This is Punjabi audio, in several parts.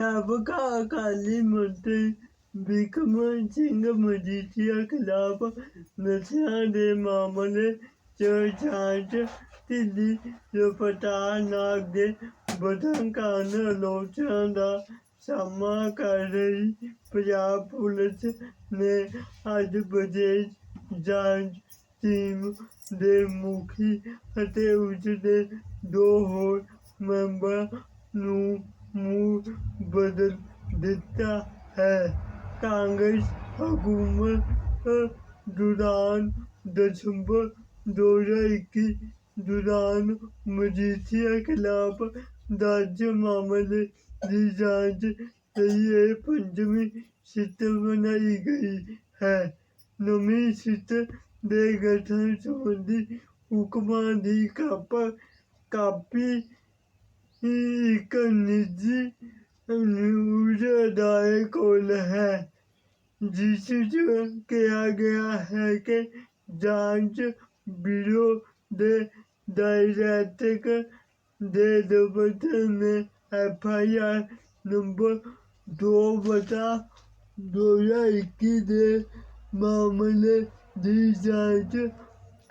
ਸਾਬਕਾ ਅਕਾਲੀ ਮੰਤਰੀ ਬਿਕਰਮ ਸਿੰਘ ਮਜੀਠੀਆ ਖਿਲਾਫ ਨਸ਼ਿਆਂ ਦੇ ਮਾਮਲੇ 'ਚ ਜਾਂਚ ਢਿੱਲੀ ਰਫ਼ਤਾਰ ਨਾਲ ਅੱਗੇ ਵਧਣ ਕਾਰਨ ਆਲੋਚਨਾ ਦਾ ਸਾਹਮਣਾ ਕਰ ਰਹੀ ਪੰਜਾਬ ਪੁਲਿਸ ਨੇ ਅੱਜ ਵਿਦੇਸ਼ ਜਾਂਚ ਟੀਮ ਦੇ ਮੁਖੀ ਅਤੇ ਉਸ ਦੇ ਦੋ ਹੋਰ ਮੈਂਬਰਾਂ ਨੂੰ ਮੂੰਹ ਬਦਲ ਦਿੱਤਾ ਹੈ। ਕਾਂਗਰਸ ਹਕੂਮਤ ਦੌਰਾਨ ਦਸੰਬਰ 2021 ਦੌਰਾਨ ਮਜੀਠੀਆ ਖਿਲਾਫ ਦਰਜ ਮਾਮਲੇ ਦੀ ਜਾਂਚ ਲਈ ਇਹ ਪੰਜਵੀਂ ਸਿੱਟ ਬਣਾਈ ਗਈ ਹੈ। ਨਵੀਂ ਸਿੱਟ ਦੇ ਗਠਨ ਸੰਬੰਧੀ ਹੁਕਮਾਂ ਦੀ ਕਾਪ ਕਾਪੀ ਇੱਕ ਨਿੱਜੀ ਨਿਊਜ਼ ਅਦਾਰੇ ਕੋਲ ਹੈ, ਜਿਸ 'ਚ ਕਿਹਾ ਗਿਆ ਹੈ ਕਿ ਜਾਂਚ ਬਿਊਰੋ ਦੇ ਡਾਇਰੈਕਟਰ ਦੇ ਦਫ਼ਤਰ ਨੇ ਐਫ ਆਈ ਆਰ ਨੰਬਰ ਦੋ ਬਟਾ ਦੋ ਹਜ਼ਾਰ ਇੱਕੀ ਦੇ ਮਾਮਲੇ ਦੀ ਜਾਂਚ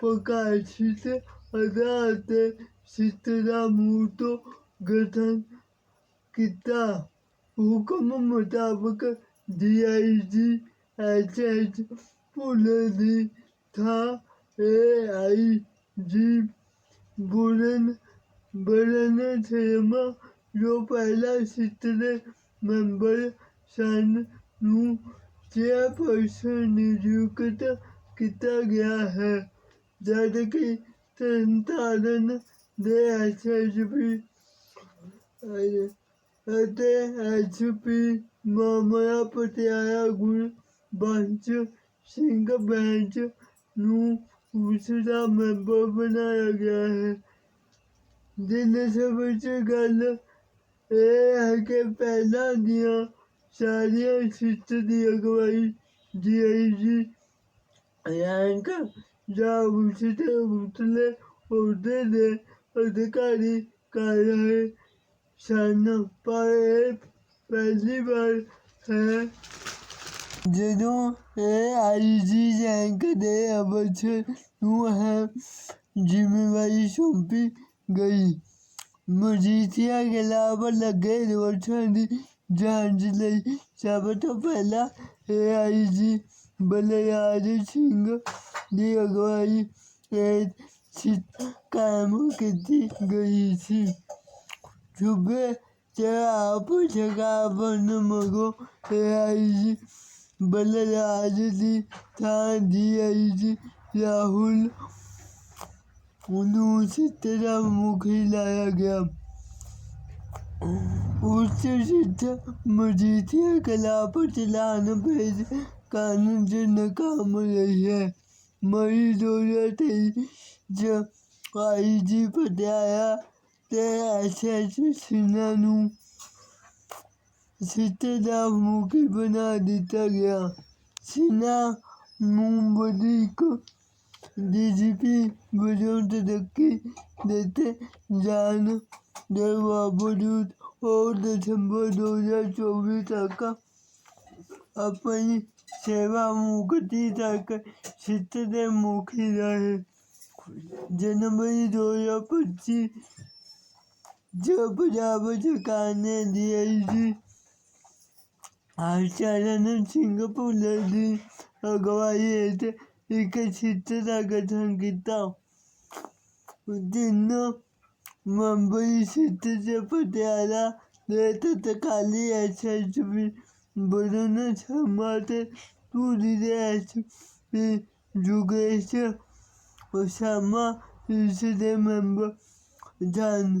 ਪ੍ਰਕਾਸ਼ਿਤ ਅਦਾਲਤ ਸਿੱਟ ਦਾ ਗਠਨ ਕੀਤਾ। ਹੁਕਮ ਮੁਤਾਬਕ ਡੀ ਆਈ ਜੀ ਐਚ ਐਚ ਦੀ ਥਾਂ ਏ ਆਈ ਜੀ ਬੁਰਨ, ਬਰਨ ਸ਼ਰਮਾ ਜੋ ਪਹਿਲਾ ਸਿੱਟ ਦੇ ਮੈਂਬਰ ਸਨ ਨੂੰ ਚੇਅਰਪਰਸਨ ਨਿਯੁਕਤ ਕੀਤਾ ਗਿਆ ਹੈ। ਜਦ ਕਿ ਤਰਨਤਾਰਨ ਦੇ ਐਸ ਐਚ ਪੀ ਅਤੇ ਐਚ ਪੀ ਮਾਮਲਾ ਪਟਿਆਲਾ ਗੁਣ ਬੰਚ ਸਿੰਘ ਬੈਂਚ ਨੂੰ ਉਸ ਦਾ ਮੈਂਬਰ ਬਣਾਇਆ ਗਿਆ ਹੈ। ਦਿਲਚਸਪ ਚ ਗੱਲ ਇਹ ਹੈ ਕਿ ਪਹਿਲਾਂ ਦੀਆਂ ਸਾਰੀਆਂ ਸਿੱਟ ਦੀ ਅਗਵਾਈ ਡੀ ਆਈ ਜੀ ਰੈਂਕ ਜਾਂ ਉਸ ਦੇ ਉਤਲੇ ਅਹੁਦੇ ਦੇ ਅਧਿਕਾਰੀ ਕਰ ਰਹੇ ਸਨ ਪਰ ਇਹ ਪਹਿਲੀ ਵਾਰ ਹੈ। ਜਦੋਂ ਇਹ ਆਈ ਜੀ ਰੈਂਕ ਦੇ ਅਫਸਰ ਨੂੰ ਹੈ, ਜ਼ਿੰਮੇਵਾਰੀ ਸੌਂਪੀ ਗਈ। ਮਜੀਠੀਆ ਖਿਲਾਫ ਲੱਗੇ ਦੋਸ਼ਾਂ ਦੀ ਜਾਂਚ ਲਈ ਸਭ ਤੋਂ ਪਹਿਲਾਂ ਏ ਆਈ ਜੀ ਬਲਰਾਜ ਸਿੰਘ ਦੀ ਅਗਵਾਈ ਇਹ ਕਾਇਮ ਕੀਤੀ ਗਈ ਸੀ। ਸੂਬੇ 'ਚ ਆਪ ਸ਼ਕਾਬਨ ਮਗਰੋਂ ਏ ਆਈ ਜੀ ਬਲਰਾਜ ਦੀ ਥਾਂ ਦੀ ਆਈ ਜੀ ਰਾਹੁਲ ਨੂੰ ਸਿੱਟ ਦਾ ਮੁਖੀ ਲਾਇਆ ਗਿਆ। ਉਸ ਸਿੱਟ ਮਜੀਠੀਆ ਖਿਲਾਫ ਚਲਾਨ ਭੇਜ ਕਾਨੂੰਨ 'ਚ ਨਾਕਾਮ ਰਹੀ ਹੈ। ਮਈ ਦੋ ਹਜ਼ਾਰ ਤੇਈ 'ਚ ਆਈ ਜੀ ਪਟਿਆਲਾ ਤੇ ਐਸੇ ਸਿੰਘਾਂ ਨੂੰ ਸਿੱਟੇ ਦਾ ਮੁਖੀ ਬਣਾ ਦਿੱਤਾ ਗਿਆ। ਸਿੰਘਾਂ ਨੂੰ ਬਦੀਕ ਡੀਜੀਪੀ ਵਜੋਂ ਤਰੱਕੀ ਦਿੱਤੇ ਜਾਣ। ਦੇ ਬਾਵਜੂਦ ਉਹ ਦਸੰਬਰ 2024 ਤੱਕ ਆਪਣੀ ਸੇਵਾ ਮੁਕਤੀ ਤੱਕ ਸਿੱਟ ਦੇ ਮੁਖੀ ਰਹੇ। ਜਨਵਰੀ 2025 Çapıcı anne diyesi. ആശാനും സിംഗപ്പൂരിലേക്ക് ഭഗവാനായിട്ട് വികസിച്ചതാകാൻ കിട്ടാം ഇന്ന് മുംബൈ സിദ്ധപ്പെട്ടയാല നേതൃത്വ കാലി ആശാശുപി ബുധന സമാധ സൂര്യ ആശുപി ജുഗേഷ് ഒസാമ ഇൻസിഡെ മെമ്പർ ജാനു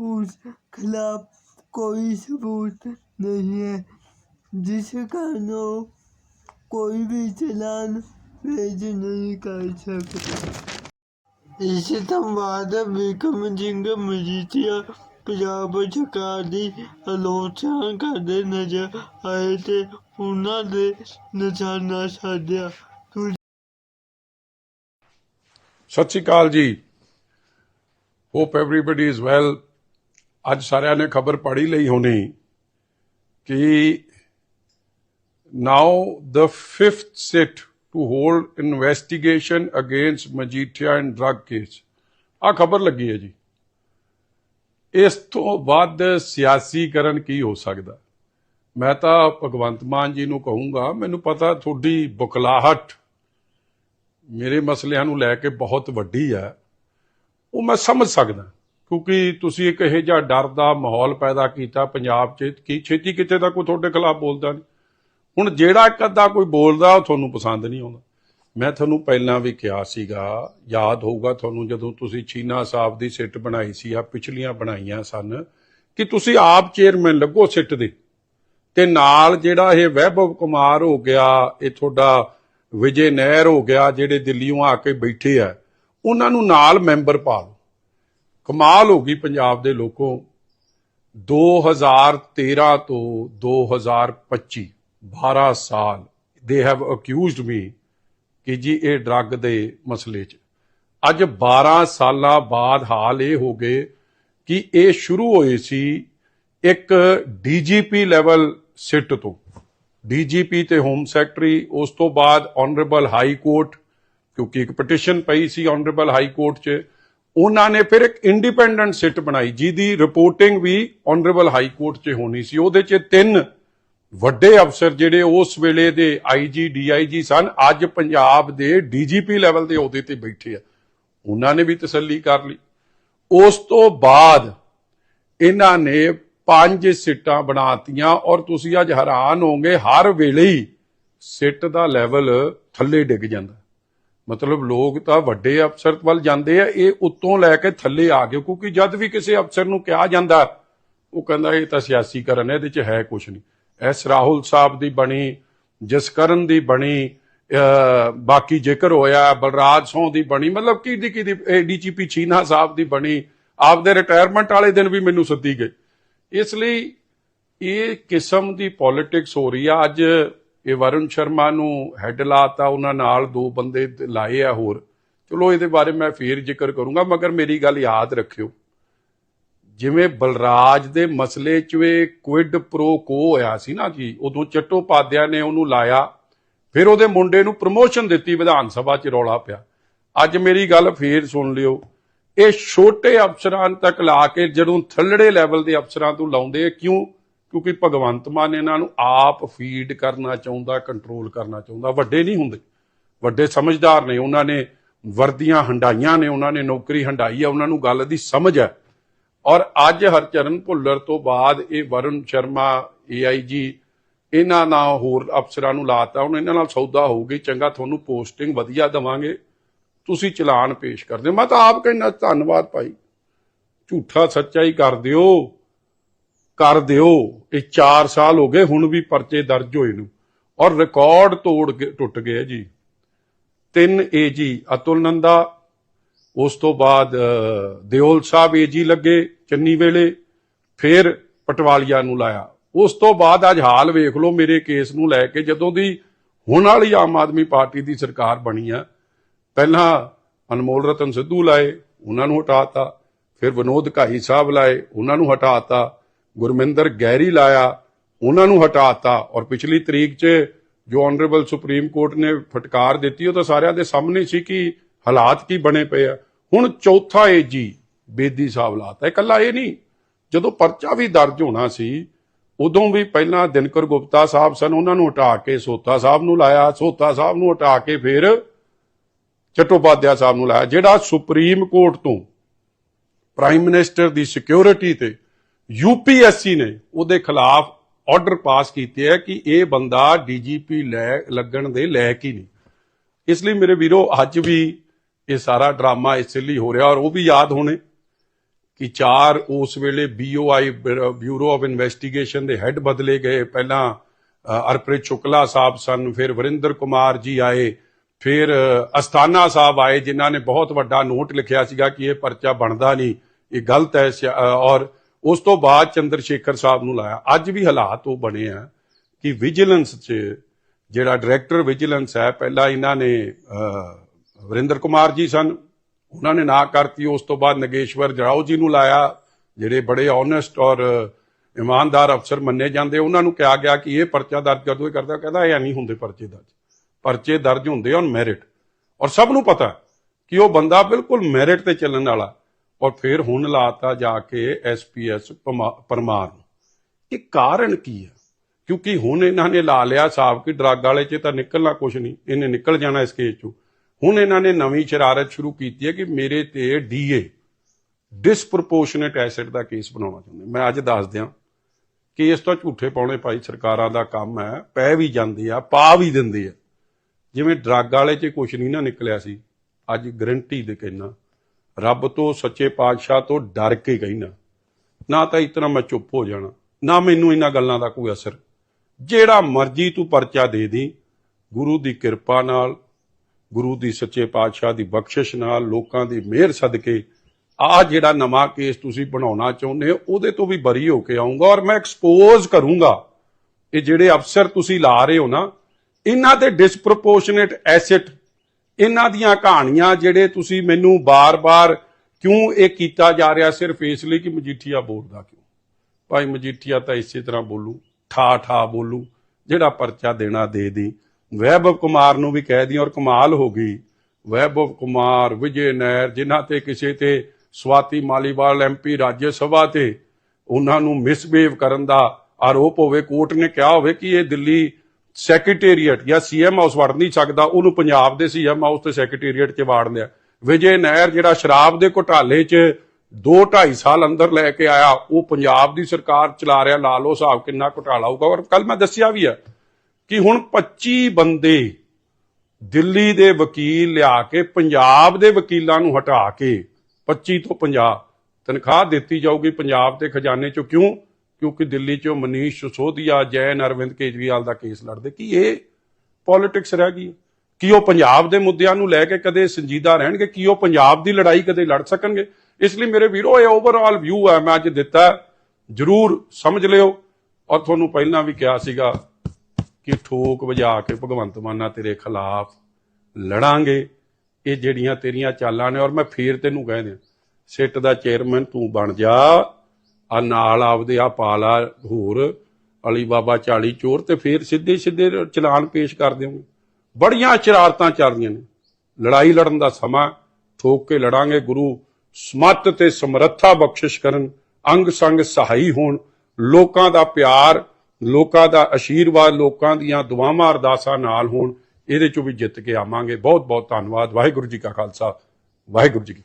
ਉਸ ਖਿਲਾਫ ਕੋਈ ਸਬੂਤ ਨਹੀਂ ਹੈ, ਜਿਸ ਕਾਰਨ ਕੋਈ ਵੀ ਚਲਾਨ ਰੇਜ ਨਹੀਂ ਕਰ ਸਕਦਾ। ਇਸ ਤੋਂ ਬਾਅਦ ਵਿਕਮ ਸਿੰਘ ਮਜੀਠੀਆ ਪੰਜਾਬ ਸਰਕਾਰ ਦੀ ਆਲੋਚਨਾ ਕਰਦੇ ਨਜ਼ਰ ਆਏ ਤੇ ਉਹਨਾਂ ਦੇ ਨਿਸ਼ਾਨਾ ਸਾਧਿਆ। ਸਤਿ ਸ਼੍ਰੀ ਅਕਾਲ ਜੀ। ਹੋਪ ਐਵਰੀਬਾਡੀ ਇਜ਼ ਵੈਲ ਅੱਜ ਸਾਰਿਆਂ ਨੇ ਖਬਰ ਪੜ੍ਹੀ ਲਈ ਹੋਣੀ ਕਿ ਨਾਓ the fifth sit to hold investigation against Majithia and drug case. ਆ ਖਬਰ ਲੱਗੀ ਹੈ ਜੀ। ਇਸ ਤੋਂ ਵੱਧ ਸਿਆਸੀਕਰਨ ਕੀ ਹੋ ਸਕਦਾ? ਮੈਂ ਤਾਂ ਭਗਵੰਤ ਮਾਨ ਜੀ ਨੂੰ ਕਹੂੰਗਾ, ਮੈਨੂੰ ਪਤਾ ਤੁਹਾਡੀ ਬੁਕਲਾਹਟ ਮੇਰੇ ਮਸਲਿਆਂ ਨੂੰ ਲੈ ਕੇ ਬਹੁਤ ਵੱਡੀ ਹੈ। ਉਹ ਮੈਂ ਸਮਝ ਸਕਦਾ। ਕਿਉਂਕਿ ਤੁਸੀਂ ਇੱਕ ਇਹੋ ਜਿਹਾ ਡਰ ਦਾ ਮਾਹੌਲ ਪੈਦਾ ਕੀਤਾ ਪੰਜਾਬ 'ਚ, ਕਿ ਛੇਤੀ ਕਿਤੇ ਦਾ ਕੋਈ ਤੁਹਾਡੇ ਖਿਲਾਫ ਬੋਲਦਾ ਨਹੀਂ। ਹੁਣ ਜਿਹੜਾ ਇੱਕ ਅੱਧਾ ਕੋਈ ਬੋਲਦਾ, ਉਹ ਤੁਹਾਨੂੰ ਪਸੰਦ ਨਹੀਂ ਆਉਂਦਾ। ਮੈਂ ਤੁਹਾਨੂੰ ਪਹਿਲਾਂ ਵੀ ਕਿਹਾ ਸੀਗਾ, ਯਾਦ ਹੋਊਗਾ ਤੁਹਾਨੂੰ ਜਦੋਂ ਤੁਸੀਂ ਚੀਨਾ ਸਾਹਿਬ ਦੀ ਸਿੱਟ ਬਣਾਈ ਸੀ ਆ ਪਿਛਲੀਆਂ ਬਣਾਈਆਂ ਸਨ, ਕਿ ਤੁਸੀਂ ਆਪ ਚੇਅਰਮੈਨ ਲੱਗੋ ਸਿੱਟ ਦੇ। ਤੇ ਨਾਲ ਜਿਹੜਾ ਇਹ ਵੈਭਵ ਕੁਮਾਰ ਹੋ ਗਿਆ, ਇਹ ਤੁਹਾਡਾ ਵਿਜੇ ਨਹਿਰ ਹੋ ਗਿਆ, ਜਿਹੜੇ ਦਿੱਲੀੋਂ ਆ ਕੇ ਬੈਠੇ ਆ, ਉਹਨਾਂ ਨੂੰ ਨਾਲ ਮੈਂਬਰ ਪਾ ਲਓ ਕਮਾਲ ਹੋ ਗਈ ਪੰਜਾਬ ਦੇ ਲੋਕੋ 2013 ਤੋਂ 2025 12 ਸਾਲ। ਦੇ ਹੈਵ ਅਕਿਊਜ਼ਡ ਮੀ ਕਿ ਜੀ ਇਹ ਡਰੱਗ ਦੇ ਮਸਲੇ 'ਚ। ਅੱਜ 12 ਸਾਲਾਂ ਬਾਅਦ ਹਾਲ ਇਹ ਹੋ ਗਏ ਕਿ ਇਹ ਸ਼ੁਰੂ ਹੋਏ ਸੀ ਇੱਕ ਡੀਜੀਪੀ ਲੈਵਲ ਸਿੱਟ ਤੋਂ। ਡੀਜੀਪੀ ਤੇ ਹੋਮ ਸੈਕਟਰੀ ਉਸ ਤੋਂ ਬਾਅਦ ਆਨਰੇਬਲ ਹਾਈ ਕੋਰਟ ਕਿਉਂਕਿ ਇੱਕ ਪਟੀਸ਼ਨ ਪਈ ਸੀ ਆਨਰੇਬਲ ਹਾਈ ਕੋਰਟ 'ਚ ਉਹਨਾਂ ਨੇ ਫਿਰ ਇੱਕ ਇੰਡੀਪੈਂਡੈਂਟ ਸਿੱਟ ਬਣਾਈ, ਜਿਹਦੀ ਰਿਪੋਰਟਿੰਗ ਵੀ ਆਨਰੇਬਲ ਹਾਈ ਕੋਰਟ 'ਚ ਹੋਣੀ ਸੀ। ਉਹਦੇ 'ਚ ਤਿੰਨ ਵੱਡੇ ਅਫਸਰ ਜਿਹੜੇ ਉਸ ਵੇਲੇ ਦੇ ਆਈਜੀ ਡੀਆਈਜੀ ਸਨ, ਅੱਜ ਪੰਜਾਬ ਦੇ ਡੀਜੀਪੀ ਲੈਵਲ ਦੇ ਅਹੁਦੇ ਤੇ ਬੈਠੇ ਆ। ਉਹਨਾਂ ਨੇ ਵੀ ਤਸੱਲੀ ਕਰ ਲਈ। ਉਸ ਤੋਂ ਬਾਅਦ ਇਹਨਾਂ ਨੇ ਪੰਜ ਸਿੱਟਾਂ ਬਣਾਤੀਆਂ ਔਰ ਤੁਸੀਂ ਅੱਜ ਹੈਰਾਨ ਹੋਗੇ ਹਰ ਵੇਲੇ ਹੀ ਸਿੱਟ ਦਾ ਲੈਵਲ ਥੱਲੇ ਡਿੱਗ ਜਾਂਦਾ। ਮਤਲਬ ਲੋਕ ਤਾਂ ਵੱਡੇ ਅਫਸਰ ਵੱਲ ਜਾਂਦੇ ਆ, ਇਹ ਉੱਤੋਂ ਲੈ ਕੇ ਥੱਲੇ ਆ ਗਏ, ਕਿਉਂਕਿ ਜਦ ਵੀ ਕਿਸੇ ਅਫਸਰ ਨੂੰ ਕਿਹਾ ਜਾਂਦਾ, ਉਹ ਕਹਿੰਦਾ ਇਹ ਤਾਂ ਸਿਆਸੀਕਰਨ ਹੈ, ਇਹਦੇ 'ਚ ਹੈ ਕੁਝ ਨਹੀਂ। ਐਸ ਰਾਹੁਲ ਸਾਹਿਬ ਦੀ ਬਣੀ, ਜਸਕਰਨ ਦੀ ਬਣੀ ਬਾਕੀ ਜ਼ਿਕਰ ਹੋਇਆ, ਬਲਰਾਜ ਸੋਹ ਦੀ ਬਣੀ, ਮਤਲਬ ਕਿਹਦੀ ਕਿਹਦੀ ਡੀਜੀਪੀ ਚੀਨਾ ਸਾਹਿਬ ਦੀ ਬਣੀ, ਆਪਦੇ ਰਿਟਾਇਰਮੈਂਟ ਵਾਲੇ ਦਿਨ ਵੀ ਮੈਨੂੰ ਸੱਦੀ ਗਏ ਇਸ ਲਈ ਇਹ ਕਿਸਮ ਦੀ ਪੋਲਿਟਿਕਸ ਹੋ ਰਹੀ ਆ, ਅੱਜ ਇਹ ਵਰੁਣ ਸ਼ਰਮਾ ਨੂੰ ਹੈੱਡ ਲਾਤਾ, ਉਹਨਾਂ ਨਾਲ ਦੋ ਬੰਦੇ ਲਾਏ ਆ ਹੋਰ। ਚਲੋ, ਇਹਦੇ ਬਾਰੇ ਮੈਂ ਫੇਰ ਜ਼ਿਕਰ ਕਰੂੰਗਾ, ਮਗਰ ਮੇਰੀ ਗੱਲ ਯਾਦ ਰੱਖਿਓ। ਜਿਵੇਂ ਬਲਰਾਜ ਦੇ ਮਸਲੇ 'ਚ ਵੇ ਕੁਇਡ ਪ੍ਰੋ ਕੋ ਹੋਇਆ ਸੀ ਨਾ ਜੀ, ਉਦੋਂ ਚੱਟੋਪਾਧਿਆ ਨੇ ਉਹਨੂੰ ਲਾਇਆ, ਫਿਰ ਉਹਦੇ ਮੁੰਡੇ ਨੂੰ ਪ੍ਰਮੋਸ਼ਨ ਦਿੱਤੀ ਵਿਧਾਨ ਸਭਾ 'ਚ ਰੌਲਾ ਪਿਆ। ਅੱਜ ਮੇਰੀ ਗੱਲ ਫੇਰ ਸੁਣ ਲਿਓ, ਇਹ ਛੋਟੇ ਅਫਸਰਾਂ ਤੱਕ ਲਾ ਕੇ ਜਦੋਂ ਥੱਲੜੇ ਲੈਵਲ ਦੇ ਅਫਸਰਾਂ ਤੋਂ ਲਾਉਂਦੇ ਆ, ਕਿਉਂ? ਕਿਉਂਕਿ ਭਗਵੰਤ ਮਾਨ ਇਹਨਾਂ ਨੂੰ ਆਪ ਫੀਡ ਕਰਨਾ ਚਾਹੁੰਦਾ ਕੰਟਰੋਲ ਕਰਨਾ ਚਾਹੁੰਦਾ। ਵੱਡੇ ਨਹੀਂ ਹੁੰਦੇ। ਵੱਡੇ ਸਮਝਦਾਰ ਨੇ। ਉਹਨਾਂ ਨੇ ਵਰਦੀਆਂ ਹੰਡਾਈਆਂ ਨੇ। ਉਹਨਾਂ ਨੇ ਨੌਕਰੀ ਹੰਡਾਈ ਆ ਉਹਨਾਂ ਨੂੰ ਗੱਲ ਦੀ ਸਮਝ ਹੈ। ਔਰ ਅੱਜ ਹਰਚਰਨ ਭੁੱਲਰ ਤੋਂ ਬਾਅਦ ਇਹ ਵਰੁਣ ਸ਼ਰਮਾ ਏਆਈਜੀ ਇਹਨਾਂ ਨਾਲ ਹੋਰ ਅਫਸਰਾਂ ਨੂੰ ਲਾਤਾ। ਹੁਣ ਇਹਨਾਂ ਨਾਲ ਸੌਦਾ ਹੋਊਗੀ। ਚੰਗਾ ਤੁਹਾਨੂੰ ਪੋਸਟਿੰਗ ਵਧੀਆ ਦਵਾਂਗੇ। ਤੁਸੀਂ ਚਲਾਨ ਪੇਸ਼ ਕਰਦੇ ਦਿਓ ਮੈਂ ਤਾਂ ਆਪ ਕਹਿੰਦਾ, ਧੰਨਵਾਦ ਭਾਈ। ਝੂਠਾ ਸੱਚਾ ਹੀ ਕਰ ਦਿਓ। ਕਰ ਦਿਓ। ਇਹ 4 ਸਾਲ ਹੋ ਗਏ, ਹੁਣ ਵੀ ਪਰਚੇ ਦਰਜ ਹੋਏ ਨੂੰ। ਔਰ ਰਿਕਾਰਡ ਤੋੜ ਕੇ ਟੁੱਟ ਗਏ ਜੀ। ਤਿੰਨ ਏਜੀ ਅਤੁਲ ਨੰਦਾ, ਉਸ ਤੋਂ ਬਾਅਦ ਦਿਓਲ ਸਾਹਿਬ ਏਜੀ ਲੱਗੇ ਚੰਨੀ ਵੇਲੇ, ਫਿਰ ਪਟਵਾਲੀਆ ਨੂੰ ਲਾਇਆ। ਉਸ ਤੋਂ ਬਾਅਦ ਅੱਜ ਹਾਲ ਵੇਖ ਲਓ, ਮੇਰੇ ਕੇਸ ਨੂੰ ਲੈ ਕੇ ਜਦੋਂ ਦੀ ਹੁਣ ਵਾਲੀ ਆਮ ਆਦਮੀ ਪਾਰਟੀ ਦੀ ਸਰਕਾਰ ਬਣੀ ਆ, ਪਹਿਲਾਂ ਅਨਮੋਲ ਰਤਨ ਸਿੱਧੂ ਲਾਏ, ਉਹਨਾਂ ਨੂੰ ਹਟਾਤਾ, ਫਿਰ ਵਿਨੋਦ ਘਾਈ ਸਾਹਿਬ ਲਾਏ, ਉਹਨਾਂ ਨੂੰ ਹਟਾਤਾ ਗੁਰਮਿੰਦਰ ਗੈਰੀ ਲਾਇਆ, ਉਹਨਾਂ ਨੂੰ ਹਟਾਤਾ ਔਰ ਪਿਛਲੀ ਤਰੀਕ 'ਚ ਜੋ ਆਨਰੇਬਲ ਸੁਪਰੀਮ ਕੋਰਟ ਨੇ ਫਟਕਾਰ ਦਿੱਤੀ, ਉਹ ਤਾਂ ਸਾਰਿਆਂ ਦੇ ਸਾਹਮਣੇ ਸੀ ਕਿ ਹਾਲਾਤ ਕੀ ਬਣੇ ਪਏ ਆ। ਹੁਣ ਚੌਥਾ ਏਜੀ ਬੇਦੀ ਸਾਹਿਬ ਲਾਤਾ। ਇਕੱਲਾ ਇਹ ਨਹੀਂ, ਜਦੋਂ ਪਰਚਾ ਵੀ ਦਰਜ ਹੋਣਾ ਸੀ, ਉਦੋਂ ਵੀ ਪਹਿਲਾਂ ਦਿਨਕਰ ਗੁਪਤਾ ਸਾਹਿਬ ਸਨ, ਉਹਨਾਂ ਨੂੰ ਹਟਾ ਕੇ ਸੋਤਾ ਸਾਹਿਬ ਨੂੰ ਲਾਇਆ, ਸੋਤਾ ਸਾਹਿਬ ਨੂੰ ਹਟਾ ਕੇ ਫਿਰ ਚਟੋਪਾਧਿਆ ਸਾਹਿਬ ਨੂੰ ਲਾਇਆ, ਜਿਹੜਾ ਸੁਪਰੀਮ ਕੋਰਟ ਤੋਂ ਪ੍ਰਾਈਮ ਮਿਨਿਸਟਰ ਦੀ ਸਿਕਿਉਰਿਟੀ ਤੇ ਯੂਪੀਐਸਸੀ ਨੇ ਉਹਦੇ ਖਿਲਾਫ ਆਰਡਰ ਪਾਸ ਕੀਤੇ ਹੈ ਕਿ ਇਹ ਬੰਦਾ ਡੀਜੀਪੀ ਲੈ, ਲੱਗਣ ਦੇ ਲਾਇਕ ਹੀ ਨਹੀਂ। ਇਸ ਲਈ ਮੇਰੇ ਵੀਰੋ, ਅੱਜ ਵੀ ਇਹ ਸਾਰਾ ਡਰਾਮਾ ਇਸ ਲਈ ਹੋ ਰਿਹਾ ਔਰ ਉਹ ਵੀ ਯਾਦ ਹੋਣੇ ਕਿ ਚਾਰ ਉਸ ਵੇਲੇ ਬੀਓਆਈ ਬਿਊਰੋ ਆਫ ਇਨਵੈਸਟੀਗੇਸ਼ਨ ਦੇ ਹੈੱਡ ਬਦਲੇ ਗਏ। ਪਹਿਲਾਂ ਅਰਪ੍ਰੀਤ ਸ਼ੁਕਲਾ ਸਾਹਿਬ ਸਨ, ਫਿਰ ਵਰਿੰਦਰ ਕੁਮਾਰ ਜੀ ਆਏ, ਫਿਰ ਅਸਥਾਨਾ ਸਾਹਿਬ ਆਏ, ਜਿਨ੍ਹਾਂ ਨੇ ਬਹੁਤ ਵੱਡਾ ਨੋਟ ਲਿਖਿਆ ਸੀਗਾ ਕਿ ਇਹ ਪਰਚਾ ਬਣਦਾ ਨਹੀਂ, ਇਹ ਗਲਤ ਹੈ ਔਰ ਉਸ ਤੋਂ ਬਾਅਦ ਚੰਦਰ ਸ਼ੇਖਰ ਸਾਹਿਬ ਨੂੰ ਲਾਇਆ। ਅੱਜ ਵੀ ਹਾਲਾਤ ਉਹ ਬਣੇ ਆ ਕਿ ਵਿਜੀਲੈਂਸ 'ਚ ਜਿਹੜਾ ਡਾਇਰੈਕਟਰ ਵਿਜੀਲੈਂਸ ਹੈ, ਪਹਿਲਾਂ ਇਹਨਾਂ ਨੇ ਵਰਿੰਦਰ ਕੁਮਾਰ ਜੀ ਸਨ। ਉਹਨਾਂ ਨੇ ਨਾ ਕਰਤੀ। ਉਸ ਤੋਂ ਬਾਅਦ ਨਗੇਸ਼ਵਰ ਜਰਾਓ ਜੀ ਨੂੰ ਲਾਇਆ, ਜਿਹੜੇ ਬੜੇ ਓਨੈਸਟ ਔਰ ਇਮਾਨਦਾਰ ਅਫਸਰ ਮੰਨੇ ਜਾਂਦੇ। ਉਹਨਾਂ ਨੂੰ ਕਿਹਾ ਗਿਆ ਕਿ ਇਹ ਪਰਚਾ ਦਰਜ ਕਰ ਦੋ ਇਹ ਕਰਦਾ ਕਹਿੰਦਾ, ਇਹ ਨਹੀਂ ਹੁੰਦੇ ਪਰਚੇ ਦਰਜ। ਪਰਚੇ ਦਰਜ ਹੁੰਦੇ ਔਨ ਮੈਰਿਟ ਔਰ ਸਭ ਨੂੰ ਪਤਾ ਕਿ ਉਹ ਬੰਦਾ ਬਿਲਕੁਲ ਮੈਰਿਟ ਤੇ ਚੱਲਣ ਵਾਲਾ। ਔਰ ਫਿਰ ਹੁਣ ਲਾਤਾ ਜਾ ਕੇ ਐਸਪੀਐਸ ਪਰਮਾਰ ਨੂੰ। ਇਹ ਕਾਰਨ ਕੀ ਹੈ? ਕਿਉਂਕਿ ਹੁਣ ਇਹਨਾਂ ਨੇ ਲਾ ਲਿਆ ਹਿਸਾਬ ਕਿ ਡਰੱਗ ਵਾਲੇ 'ਚ ਤਾਂ ਨਿਕਲਣਾ ਕੁਝ ਨਹੀਂ, ਇਹਨੇ ਨਿਕਲ ਜਾਣਾ ਇਸ ਕੇਸ 'ਚੋਂ। ਹੁਣ ਇਹਨਾਂ ਨੇ ਨਵੀਂ ਸ਼ਰਾਰਤ ਸ਼ੁਰੂ ਕੀਤੀ ਹੈ ਕਿ ਮੇਰੇ ਤੇ ਡੀਏ ਡਿਸਪ੍ਰੋਪੋਰਸ਼ਨੇਟ ਐਸਿਡ ਦਾ ਕੇਸ ਬਣਾਉਣਾ ਚਾਹੁੰਦੇ। ਮੈਂ ਅੱਜ ਦੱਸ ਦਿਆਂ, ਕੇਸ ਤਾਂ ਝੂਠੇ ਪਾਉਣੇ ਭਾਈ ਸਰਕਾਰਾਂ ਦਾ ਕੰਮ ਹੈ, ਪੈ ਵੀ ਜਾਂਦੇ ਆ, ਪਾ ਵੀ ਦਿੰਦੇ ਆ। ਜਿਵੇਂ ਡਰੱਗ ਵਾਲੇ 'ਚ ਕੁਝ ਨਹੀਂ ਨਾ ਨਿਕਲਿਆ ਸੀ, ਅੱਜ ਗਰੰਟੀ ਦੇ ਕਹਿਣਾ ਰੱਬ ਤੋਂ ਸੱਚੇ ਪਾਤਸ਼ਾਹ ਤੋਂ ਡਰ ਕੇ ਕਹਿਣਾ ਨਾ ਤਾਂ ਇਤਨਾ ਮੈਂ ਚੁੱਪ ਹੋ ਜਾਣਾ, ਨਾ ਮੈਨੂੰ ਇਹਨਾਂ ਗੱਲਾਂ ਦਾ ਕੋਈ ਅਸਰ। ਜਿਹੜਾ ਮਰਜ਼ੀ ਤੂੰ ਪਰਚਾ ਦੇ ਦੀ, ਗੁਰੂ ਦੀ ਕਿਰਪਾ ਨਾਲ, ਗੁਰੂ ਦੀ ਸੱਚੇ ਪਾਤਸ਼ਾਹ ਦੀ ਬਖਸ਼ਿਸ਼ ਨਾਲ, ਲੋਕਾਂ ਦੀ ਮਿਹਰ ਸਦਕੇ ਆ ਜਿਹੜਾ ਨਵਾਂ ਕੇਸ ਤੁਸੀਂ ਬਣਾਉਣਾ ਚਾਹੁੰਦੇ ਹੋ, ਉਹਦੇ ਤੋਂ ਵੀ ਬਰੀ ਹੋ ਕੇ ਆਉਂਗਾ ਔਰ ਮੈਂ ਐਕਸਪੋਜ਼ ਕਰੂੰਗਾ। ਇਹ ਜਿਹੜੇ ਅਫਸਰ ਤੁਸੀਂ ਲਾ ਰਹੇ ਹੋ ਨਾ, ਇਹਨਾਂ ਤੇ ਡਿਸਪ੍ਰੋਪੋਰਸ਼ਨੇਟ ਐਸੈਟ ਇਹਨਾਂ ਦੀਆਂ ਕਹਾਣੀਆਂ ਜਿਹੜੇ ਤੁਸੀਂ ਮੈਨੂੰ ਬਾਰ-ਬਾਰ ਕਿਉਂ ਇਹ ਕੀਤਾ ਜਾ ਰਿਹਾ ਸਿਰਫ ਇਸ ਲਈ ਕਿ ਮਜੀਠੀਆ ਬੋਲਦਾ ਕਿਉਂ? ਭਾਈ ਮਜੀਠੀਆ ਤਾਂ ਇਸੇ ਤਰ੍ਹਾਂ ਬੋਲੂ ਠਾ ਠਾ ਬੋਲੂ, ਜਿਹੜਾ ਪਰਚਾ ਦੇਣਾ ਦੇ ਦੀ। ਵੈਭਵ ਕੁਮਾਰ ਨੂੰ ਵੀ ਕਹਿ ਦੀ ਔਰ ਕਮਾਲ ਹੋ ਗਈ। ਵੈਭਵ ਕੁਮਾਰ, ਵਿਜੇ ਨਹਿਰ, ਜਿਨ੍ਹਾਂ ਤੇ ਕਿਸੇ ਤੇ ਸਵਾਤੀ ਮਾਲੀਵਾਲ ਐਮਪੀ ਰਾਜ ਸਭਾ ਤੇ ਉਹਨਾਂ ਨੂੰ ਮਿਸਬਿਹੇਵ ਕਰਨ ਦਾ ਆਰੋਪ ਹੋਵੇ, ਕੋਰਟ ਨੇ ਕਿਹਾ ਹੋਵੇ ਕਿ ਇਹ ਦਿੱਲੀ ਸੈਕਟਰੀਏਟ ਜਾਂ ਸੀਐਮ ਹਾਊਸ ਵੜ ਨਹੀਂ ਸਕਦਾ, ਉਹਨੂੰ ਪੰਜਾਬ ਦੇ ਸੀਐਮ ਹਾਊਸ ਤੇ ਸੈਕਟਰੀਏਟ 'ਚ ਵਾੜ ਲਿਆ ਵਿਜੇ ਨਹਿਰ ਜਿਹੜਾ ਸ਼ਰਾਬ ਦੇ ਘੁਟਾਲੇ 'ਚ 2 2.5 ਸਾਲ ਅੰਦਰ ਲੈ ਕੇ ਆਇਆ, ਉਹ ਪੰਜਾਬ ਦੀ ਸਰਕਾਰ ਚਲਾ ਰਿਹਾ ਲਾ ਲਓ ਹਿਸਾਬ ਕਿੰਨਾ ਘੁਟਾਲਾ ਹੋਊਗਾ। ਔਰ ਕੱਲ ਮੈਂ ਦੱਸਿਆ ਵੀ ਆ ਕਿ ਹੁਣ 25 ਬੰਦੇ ਦਿੱਲੀ ਦੇ ਵਕੀਲ ਲਿਆ ਕੇ, ਪੰਜਾਬ ਦੇ ਵਕੀਲਾਂ ਨੂੰ ਹਟਾ ਕੇ 25 ਤੋਂ 50 ਤਨਖਾਹ ਦਿੱਤੀ ਜਾਊਗੀ ਪੰਜਾਬ ਦੇ ਖਜ਼ਾਨੇ ਚੋਂ। ਕਿਉਂ? ਕਿਉਂਕਿ ਦਿੱਲੀ ਚੋਂ ਮਨੀਸ਼ ਸਿਸੋਦੀਆ ਜੈਨ ਅਰਵਿੰਦ ਕੇਜਰੀਵਾਲ ਦਾ ਕੇਸ ਲੜਦੇ। ਕਿ ਇਹ ਪੋਲਿਟਿਕਸ ਰਹਿ ਗਈ? ਕਿ ਉਹ ਪੰਜਾਬ ਦੇ ਮੁੱਦਿਆਂ ਨੂੰ ਲੈ ਕੇ ਕਦੇ ਸੰਜੀਦਾ ਰਹਿਣਗੇ? ਕਿ ਉਹ ਪੰਜਾਬ ਦੀ ਲੜਾਈ ਕਦੇ ਲੜ ਸਕਣਗੇ? ਇਸ ਲਈ ਮੇਰੇ ਵੀਰੋ, ਇਹ ਓਵਰਆਲ ਵਿਊ ਹੈ, ਮੈਂ ਅੱਜ ਦਿੱਤਾ ਜਰੂਰ ਸਮਝ ਲਿਓ। ਔਰ ਤੁਹਾਨੂੰ ਪਹਿਲਾਂ ਵੀ ਕਿਹਾ ਸੀਗਾ ਕਿ ਠੋਕ ਵਜਾ ਕੇ ਭਗਵੰਤ ਮਾਨਾ ਤੇਰੇ ਖਿਲਾਫ ਲੜਾਂਗੇ। ਇਹ ਜਿਹੜੀਆਂ ਤੇਰੀਆਂ ਚਾਲਾਂ ਨੇ, ਔਰ ਮੈਂ ਫੇਰ ਤੈਨੂੰ ਕਹਿ ਦਿਆਂ, ਸਿੱਟ ਦਾ ਚੇਅਰਮੈਨ ਤੂੰ ਬਣ ਜਾ। ਆ ਨਾਲ ਆਪਦੇ ਆ ਪਾਲਾ ਹੋਰ, ਅਲੀ ਬਾਬਾ 40 ਚੋਰ ਤੇ ਫੇਰ ਸਿੱਧੇ ਸਿੱਧੇ ਚਲਾਨ ਪੇਸ਼ ਕਰ ਦਿਓਗੇ। ਬੜੀਆਂ ਸ਼ਰਾਰਤਾਂ ਚੱਲਦੀਆਂ ਨੇ। ਲੜਾਈ ਲੜਨ ਦਾ ਸਮਾਂ, ਠੋਕ ਕੇ ਲੜਾਂਗੇ ਗੁਰੂ, ਸਮਤ ਤੇ ਸਮਰੱਥਾ ਬਖਸ਼ਿਸ਼ ਕਰਨ, ਅੰਗ ਸੰਗ ਸਹਾਈ ਹੋਣ, ਲੋਕਾਂ ਦਾ ਪਿਆਰ, ਲੋਕਾਂ ਦਾ ਆਸ਼ੀਰਵਾਦ ਲੋਕਾਂ ਦੀਆਂ ਦੁਆਵਾਂ ਅਰਦਾਸਾਂ ਨਾਲ ਹੋਣ, ਇਹਦੇ ਚੋਂ ਵੀ ਜਿੱਤ ਕੇ ਆਵਾਂਗੇ। ਬਹੁਤ ਬਹੁਤ ਧੰਨਵਾਦ। ਵਾਹਿਗੁਰੂ ਜੀ ਕਾ ਖਾਲਸਾ। ਵਾਹਿਗੁਰੂ ਜੀ ਕੀ